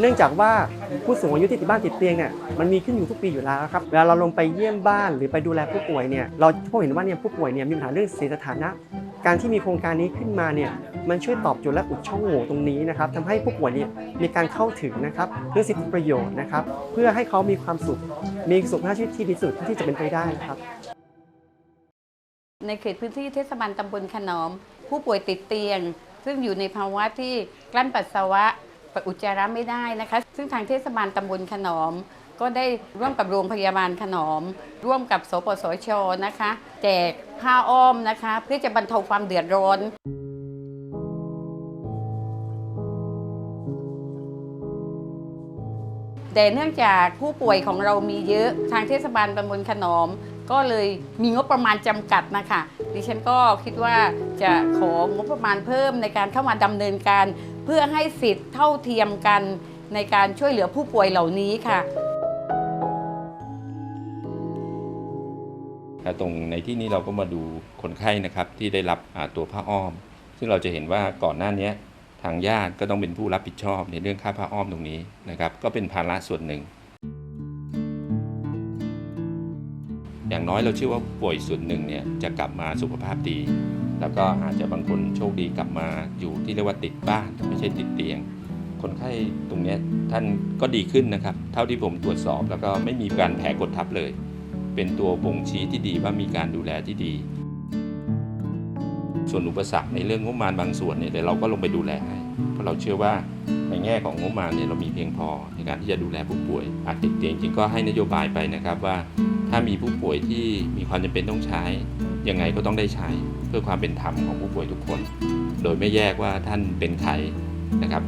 เนื่องจากว่าผู้สูงอายุที่ติดบ้านติดเตียงเนี่ยมันมีขึ้นอยู่ทุกปีอยู่แล้วครับเวลาเราลงไปเยี่ยมบ้านหรือไปดูแลผู้ป่วยเนี่ยเราพบเห็นว่าเนี่ยผู้ป่วยเนี่ยมีปัญหาเรื่องเสียสถานะ การที่มีโครงการนี้ขึ้นมาเนี่ยมันช่วยตอบโจทย์และอุดช่องโหว่ตรงนี้นะครับทำให้ผู้ป่วยเนี่ยมีการเข้าถึงนะครับเรื่องสิทธิประโยชน์นะครับเพื่อให้เขามีความสุข มีสุขภาพชีวิตที่ดีสุดที่จะเป็นไปได้นะครับในเขตพื้นที่เทศบาลตำบลขนอม ผู้ป่วยติดเตียง ซึ่งอยู่ในภาวะที่กลั้นปัสสาวะ อุจจาระไม่ได้นะคะ ซึ่งทางเทศบาลตำบลขนอม ก็ได้ร่วมกับโรงพยาบาลขนอม ร่วมกับสปสชนะคะ แจกผ้าอ้อมนะคะ เพื่อจะบรรเทาความเดือดร้อนแต่เนื่องจากผู้ป่วยของเรามีเยอะทางเทศบาลตำบลขนอม ก็เลยมีงบประมาณจำกัดนะคะ ดิฉันก็คิดว่าจะของบประมาณเพิ่มในการเข้ามาดำเนินการ เพื่อให้สิทธิ์เท่าเทียมกันในการช่วยเหลือผู้ป่วยเหล่านี้ค่ะ และตรงในที่นี้เราก็มาดูคนไข้นะครับที่ได้รับตัวผ้าอ้อม ซึ่งเราจะเห็นว่าก่อนหน้านี้ทางญาติก็ต้องเป็นผู้รับผิดชอบในเรื่องค่าผ้าอ้อมตรงนี้นะครับก็เป็นภาระส่วนหนึ่ง อย่างน้อยเราเชื่อว่าป่วยส่วนหนึ่งเนี่ยจะกลับมาสุขภาพดี แล้วก็อาจจะบางคนโชคดีกลับมาอยู่ที่เรียกว่าติดบ้านไม่ใช่ติดเตียง คนไข้ตรงนี้ท่านก็ดีขึ้นนะครับ เท่าที่ผมตรวจสอบแล้วก็ไม่มีการแผลกดทับเลย เป็นตัวบ่งชี้ที่ดีว่ามีการดูแลที่ดี ส่วนอุปสรรคในเรื่องงบประมาณบางส่วนเนี่ยเดี๋ยวเราก็ลงไปดูแลให้ เพราะเราเชื่อว่าในแง่ของงบประมาณเนี่ยเรามีเพียงพอในการที่จะดูแลผู้ป่วยอาจติดเตียงจริงก็ให้นโยบายไปนะครับว่า ถ้ามีผู้ป่วยที่มีความจำเป็นต้องใช้ ยังไงก็ต้องได้ใช้ เพื่อความเป็นธรรมของผู้ป่วยทุกคน โดยไม่แยกว่าท่านเป็นใครนะครับ